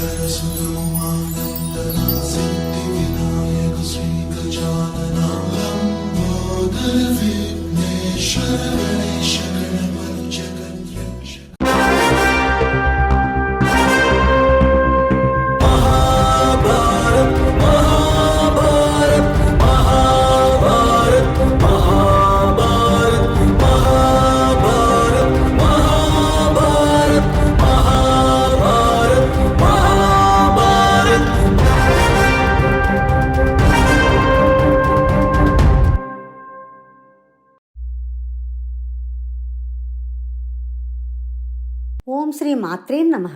Dersin dumanında nazim ఓం శ్రీ మాత్రే నమ.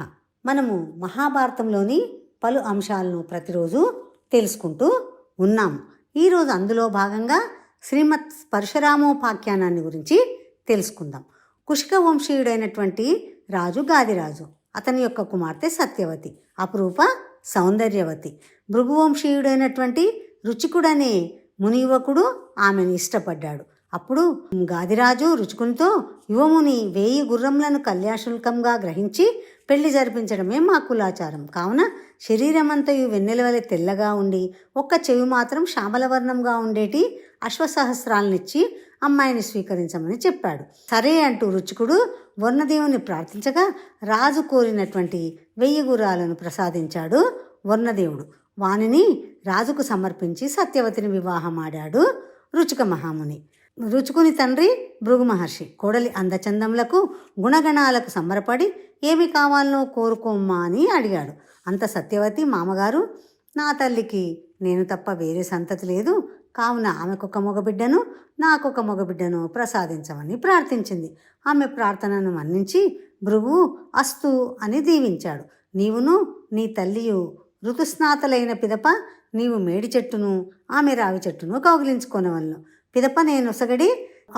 మనము మహాభారతంలోని పలు అంశాలను ప్రతిరోజు తెలుసుకుంటూ ఉన్నాము. ఈరోజు అందులో భాగంగా శ్రీమత్ పరశురామోపాఖ్యానాన్ని గురించి తెలుసుకుందాం. కుష్క వంశీయుడైనటువంటి రాజు గాదిరాజు అతని యొక్క కుమార్తె సత్యవతి అపురూప సౌందర్యవతి. భృగువంశీయుడైనటువంటి రుచికుడనే మునియువకుడు ఆమెను ఇష్టపడ్డాడు. అప్పుడు గాదిరాజు రుచుకునితో యువముని వేయి గుర్రములను కళ్యాశుల్కంగా గ్రహించి పెళ్ళి జరిపించడమే మా కులాచారం. కావున శరీరమంతయు వెన్నెల వలె తెల్లగా ఉండి ఒక్క చెవి మాత్రం శ్యామలవర్ణంగా ఉండేటి అశ్వసహస్రాలనిచ్చి అమ్మాయిని స్వీకరించమని చెప్పాడు. సరే అంటూ రుచికుడు వర్ణదేవుని ప్రార్థించగా రాజు కోరినటువంటి వెయ్యి గుర్రాలను ప్రసాదించాడు వర్ణదేవుడు. వానిని రాజుకు సమర్పించి సత్యవతిని వివాహమాడాడు రుచిక మహాముని. రుచుకుని తండ్రి భృగు మహర్షి. కోడలి అందచందములకు గుణగణాలకు సంబరపడి ఏమి కావాలనో కోరుకోమ్మా అని అడిగాడు. అంత సత్యవతి మామగారు నా తల్లికి నేను తప్ప వేరే సంతతి లేదు. కావున ఆమెకొక మగబిడ్డను నాకొక మగబిడ్డను ప్రసాదించమని ప్రార్థించింది. ఆమె ప్రార్థనను మన్నించి భృగు అస్తు అని దీవించాడు. నీవును నీ తల్లియు ఋతుస్నాతలైన పిదప నీవు మేడి చెట్టును ఆమె రావి చెట్టును కౌగిలించుకోనవలను. పిదప నేను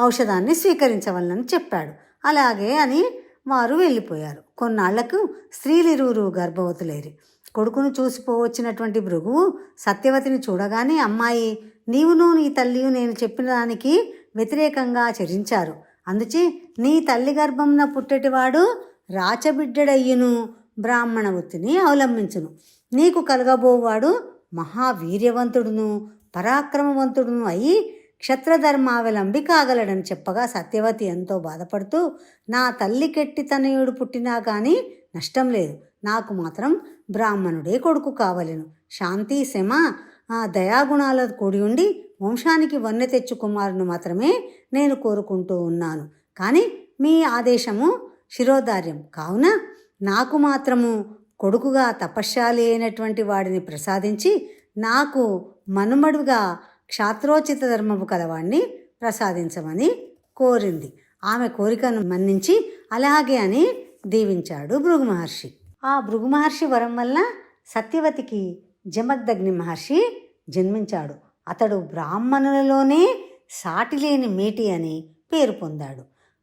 ఔషధాన్ని స్వీకరించవలనని చెప్పాడు. అలాగే అని వారు వెళ్ళిపోయారు. కొన్నాళ్ళకు స్త్రీలిరువురు గర్భవతులేరి. కొడుకును చూసిపోవచ్చినటువంటి భృగువు సత్యవతిని చూడగానే అమ్మాయి నీవును నీ తల్లియు నేను చెప్పిన దానికి వ్యతిరేకంగా చరించారు అందుచే నీ తల్లి గర్భంన పుట్టెటివాడు రాచబిడ్డడయ్యును. బ్రాహ్మణ వృత్తిని అవలంబించును. నీకు కలగబోవాడు మహావీర్యవంతుడును పరాక్రమవంతుడును అయి క్షత్రధర్మావలంబి కాగలడని చెప్పగా సత్యవతి ఎంతో బాధపడుతూ నా తల్లి కెట్టి తనయుడు పుట్టినా కానీ నష్టం లేదు. నాకు మాత్రం బ్రాహ్మణుడే కొడుకు కావలెను. శాంతి శమ ఆ దయాగుణాల కూడి ఉండి వంశానికి వన్నె తెచ్చు కుమారుని మాత్రమే నేను కోరుకుంటూ ఉన్నాను. కానీ మీ ఆదేశము శిరోధార్యం. కావున నాకు మాత్రము కొడుకుగా తపశ్శాలి అయినటువంటి వాడిని ప్రసాదించి నాకు మనుమడుగా క్షాత్రోచిత ధర్మము కలవాణ్ణి ప్రసాదించమని కోరింది. ఆమె కోరికను మన్నించి అలాగే అని దీవించాడు భృగు మహర్షి ఆ భృగు మహర్షి వరం వల్ల సత్యవతికి జమగ్దగ్ని మహర్షి జన్మించాడు. అతడు బ్రాహ్మణులలోనే సాటిలేని మేటి అని పేరు పొందాడు.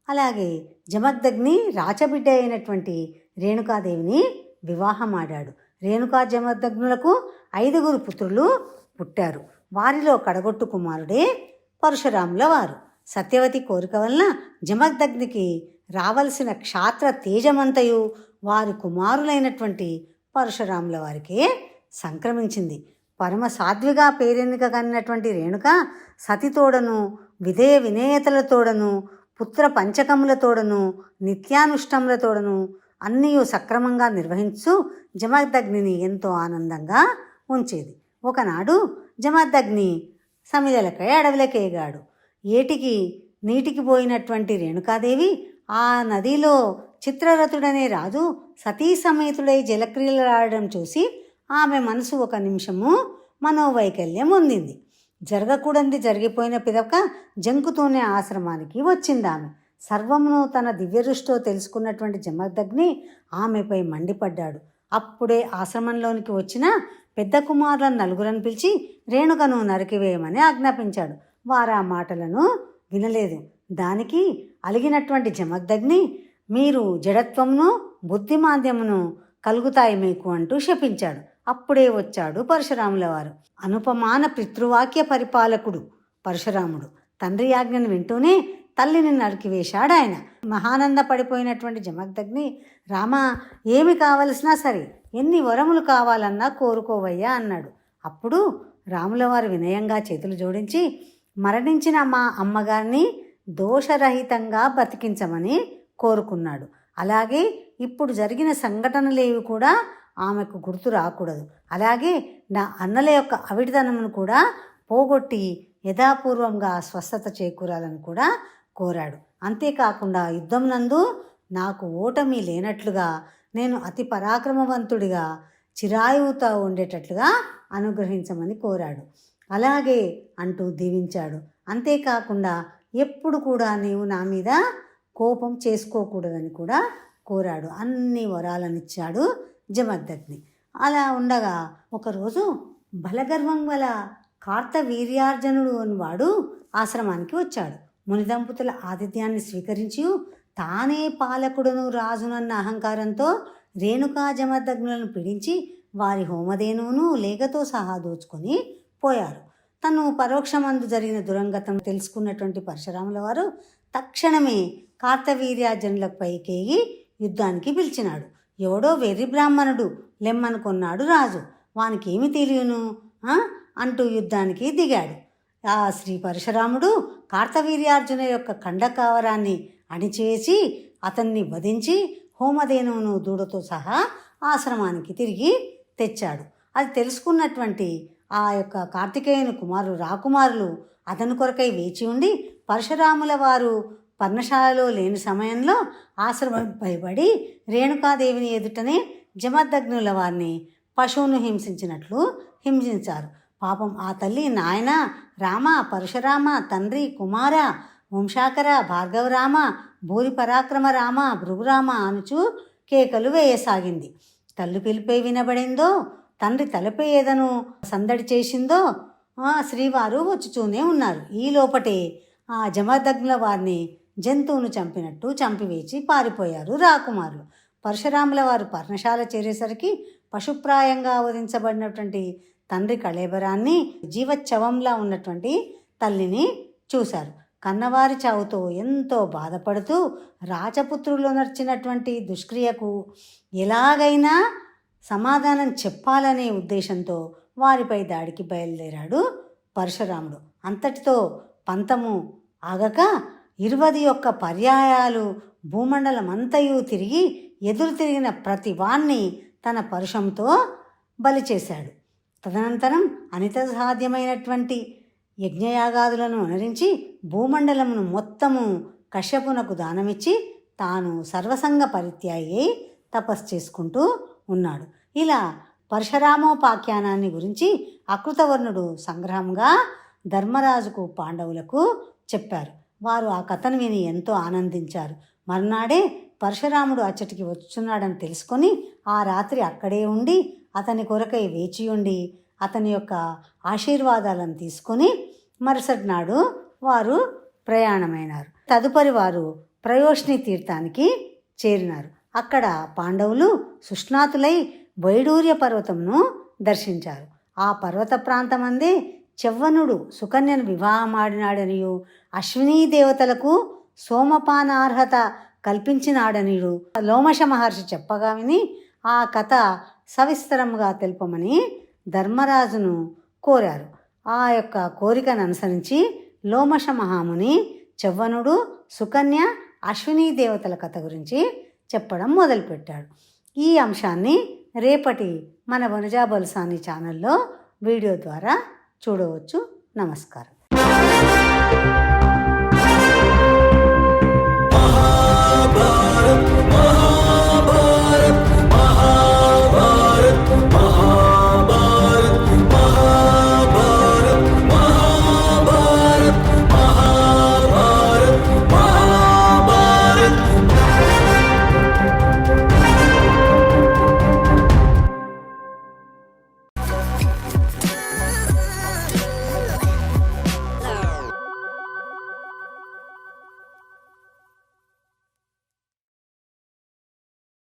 అలాగే జమగ్దగ్ని రాచబిడ్డ అయినటువంటి రేణుకాదేవిని వివాహమాడాడు రేణుకా జమదగ్నులకు ఐదుగురు పుత్రులు పుట్టారు. వారిలో కడగొట్టు కుమారుడే పరశురాముల వారు. సత్యవతి కోరిక వలన జమదగ్నికి రావలసిన క్షాత్ర తేజమంతయు వారి కుమారులైనటువంటి పరశురాముల వారికే సంక్రమించింది. పరమ సాధ్విగా పేరెన్నిక కన్నటువంటి రేణుక సతితోడను విధేయ వినేయతలతోడను పుత్ర పంచకములతోడను నిత్యానుష్టములతోడను అన్నీ సక్రమంగా నిర్వహించు జమదగ్నిని ఎంతో ఆనందంగా ఉంచేది. ఒకనాడు జమదగ్ని సమిదలకై అడవిలకేగాడు ఏటికి నీటికి పోయినటువంటి రేణుకాదేవి ఆ నదిలో చిత్రరథుడనే రాజు సతీ సమేతుడై జలక్రియలాడడం చూసి ఆమె మనసు ఒక నిమిషము మనోవైకల్యం పొందింది జరగకూడంది జరిగిపోయిన పిదక జంకుతూనే ఆశ్రమానికి వచ్చింది ఆమె సర్వమును తన దివ్యదృష్టితో తెలుసుకున్నటువంటి జమదగ్ని ఆమెపై మండిపడ్డాడు. అప్పుడే ఆశ్రమంలోనికి వచ్చిన పెద్ద కుమారులను నలుగురని పిలిచి రేణుకను నరికివేయమని ఆజ్ఞాపించాడు. వారు ఆ మాటలను వినలేదు. దానికి అలిగినటువంటి జమదగ్ని మీరు జడత్వమును బుద్ధిమాంద్యమును కలుగుతాయి మీకు అంటూ శపించాడు. అప్పుడే వచ్చాడు పరశురాముల వారు. అనుపమాన పితృవాక్య పరిపాలకుడు పరశురాముడు. తండ్రి ఆజ్ఞను వింటూనే తల్లిని నరికివేశాడు ఆయన. మహానంద పడిపోయినటువంటి జమగ్దగ్ని రామ ఏమి కావలసినా సరే ఎన్ని వరములు కావాలన్నా కోరుకోవయ్యా అన్నాడు. అప్పుడు రాముల వారు వినయంగా చేతులు జోడించి మరణించిన మా అమ్మగారిని దోషరహితంగా బతికించమని కోరుకున్నాడు. అలాగే ఇప్పుడు జరిగిన సంఘటనలేవి కూడా ఆమెకు గుర్తు రాకూడదు. అలాగే నా అన్నల యొక్క అవిటితనమును కూడా పోగొట్టి యథాపూర్వంగా స్వస్థత చేకూరాలని కూడా కోరాడు. అంతేకాకుండా యుద్ధం నందు నాకు ఓటమి లేనట్లుగా నేను అతి పరాక్రమవంతుడిగా చిరాయువుతో ఉండేటట్లుగా అనుగ్రహించమని కోరాడు. అలాగే అంటూ దీవించాడు. అంతేకాకుండా ఎప్పుడు కూడా నీవు నా మీద కోపం చేసుకోకూడదని కూడా కోరాడు. అన్ని వరాలనిచ్చాడు జమద్దగ్ని అలా ఉండగా ఒకరోజు బలగర్వం గల కార్తవీర్యార్జునుడు అని వాడు ఆశ్రమానికి వచ్చాడు. మునిదంపతుల ఆతిథ్యాన్ని స్వీకరించి తానే పాలకుడును రాజునన్న అహంకారంతో రేణుకా జమదగ్నులను పీడించి వారి హోమధేనువును లేఖతో సహా దోచుకొని పోయారు. తను పరోక్షమందు జరిగిన దురంగతం తెలుసుకున్నటువంటి పరశురాముల వారు తక్షణమే కార్తవీర్యార్జునులకు కేగి యుద్ధానికి పిలిచినాడు. ఎవడో వెర్రి బ్రాహ్మణుడు లెమ్మనుకొన్నాడు రాజు. వానికేమి తెలియను? అంటూ యుద్ధానికి దిగాడు. ఆ శ్రీ పరశురాముడు కార్తవీర్యార్జున యొక్క ఖండకావరాన్ని అణిచివేసి అతన్ని వధించి హోమధేనువును దూడతో సహా ఆశ్రమానికి తిరిగి తెచ్చాడు. అది తెలుసుకున్నటువంటి ఆ యొక్క కార్తికేయుని కుమారులు రాకుమారులు అతని కొరకై వేచి ఉండి పరశురాముల వారు పర్ణశాలలో లేని సమయంలో ఆశ్రమం భయపడి రేణుకాదేవిని ఎదుటనే జమదగ్నుల వారిని పశువును హింసించినట్లు హింసించారు. పాపం ఆ తల్లి నాయన రామ పరశురామ తండ్రి కుమార వంశాకర భార్గవరామ భూరి పరాక్రమ రామ భృగురామ అనుచు కేకలు వేయసాగింది. తల్లి పిలిపే వినబడిందో తండ్రి తలపై ఏదను సందడి చేసిందో శ్రీవారు వచ్చుచూనే ఉన్నారు. ఈ లోపటే ఆ జమదగ్నుల వారిని జంతువును చంపినట్టు చంపివేచి పారిపోయారు రాకుమారులు. పరశురాముల వారు పర్ణశాల చేరేసరికి పశుప్రాయంగా వధించబడినటువంటి తండ్రి కళేబరాన్ని జీవచ్చవంలా ఉన్నటువంటి తల్లిని చూశారు. కన్నవారి చావుతో ఎంతో బాధపడుతూ రాజపుత్రులు నడిచినటువంటి దుష్క్రియకు ఎలాగైనా సమాధానం చెప్పాలనే ఉద్దేశంతో వారిపై దాడికి బయలుదేరాడు పరశురాముడు. అంతటితో పంతము ఆగక ఇరవది యొక్క పర్యాయాలు భూమండలమంతయు తిరిగి ఎదురు తిరిగిన ప్రతి వాణ్ణి తన పరుషంతో బలి చేశాడు. తదనంతరం అనిత సాధ్యమైనటువంటి యజ్ఞయాగాదులను అనురించి భూమండలమును మొత్తము కశ్యపునకు దానమిచ్చి తాను సర్వసంగ పరిత్యాయి అయి తపస్సు చేసుకుంటూ ఉన్నాడు. ఇలా పరశురామోపాఖ్యానాన్ని గురించి అకృతవర్ణుడు సంగ్రహంగా ధర్మరాజుకు పాండవులకు చెప్పారు. వారు ఆ కథను విని ఎంతో ఆనందించారు. మర్నాడే పరశురాముడు అచ్చటికి వచ్చున్నాడని తెలుసుకొని ఆ రాత్రి అక్కడే ఉండి అతని కొరకై వేచి ఉండి అతని యొక్క ఆశీర్వాదాలను తీసుకొని మరుసటి నాడు వారు ప్రయాణమైనారు. తదుపరి వారు ప్రయోష్ని తీర్థానికి చేరినారు. అక్కడ పాండవులు సుష్ణాతులై వైడూర్య పర్వతంను దర్శించారు. ఆ పర్వత ప్రాంతమందే చెవ్వనుడు సుకన్యను వివాహమాడినాడనియు అశ్వినీ దేవతలకు సోమపానార్హత కల్పించినాడనియు లోమశ మహర్షి చెప్పగా విని ఆ కథ సవిస్తరంగా తెలుపమని ధర్మరాజును కోరారు. ఆ యొక్క కోరికను అనుసరించి లోమశ మహాముని చెవ్వనుడు సుకన్య అశ్విని దేవతల కథ గురించి చెప్పడం మొదలుపెట్టాడు. ఈ అంశాన్ని రేపటి మన వనజా బల్సాని ఛానల్లో వీడియో ద్వారా చూడవచ్చు. నమస్కారం.